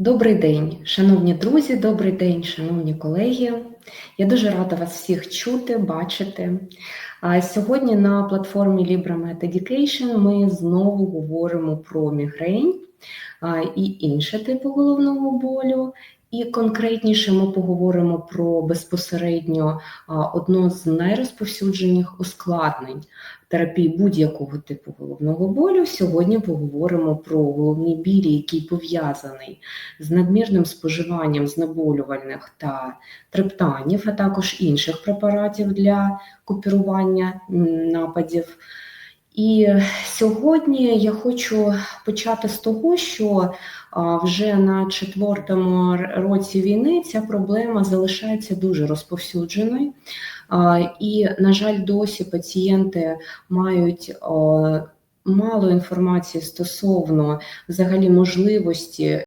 Добрий день, шановні друзі, добрий день, шановні колеги. Я дуже рада вас всіх чути, бачити. Сьогодні на платформі LibraMed Education ми знову говоримо про мігрень і інші типи головного болю. І конкретніше ми поговоримо про безпосередньо одно з найрозповсюджених ускладнень терапії будь-якого типу головного болю. Сьогодні поговоримо про головний біль, який пов'язаний з надмірним споживанням знеболювальних та трептанів, а також інших препаратів для купірування нападів. І сьогодні я хочу почати з того, що вже на четвертому році війни ця проблема залишається дуже розповсюдженою. І, на жаль, досі пацієнти мають мало інформації стосовно взагалі можливості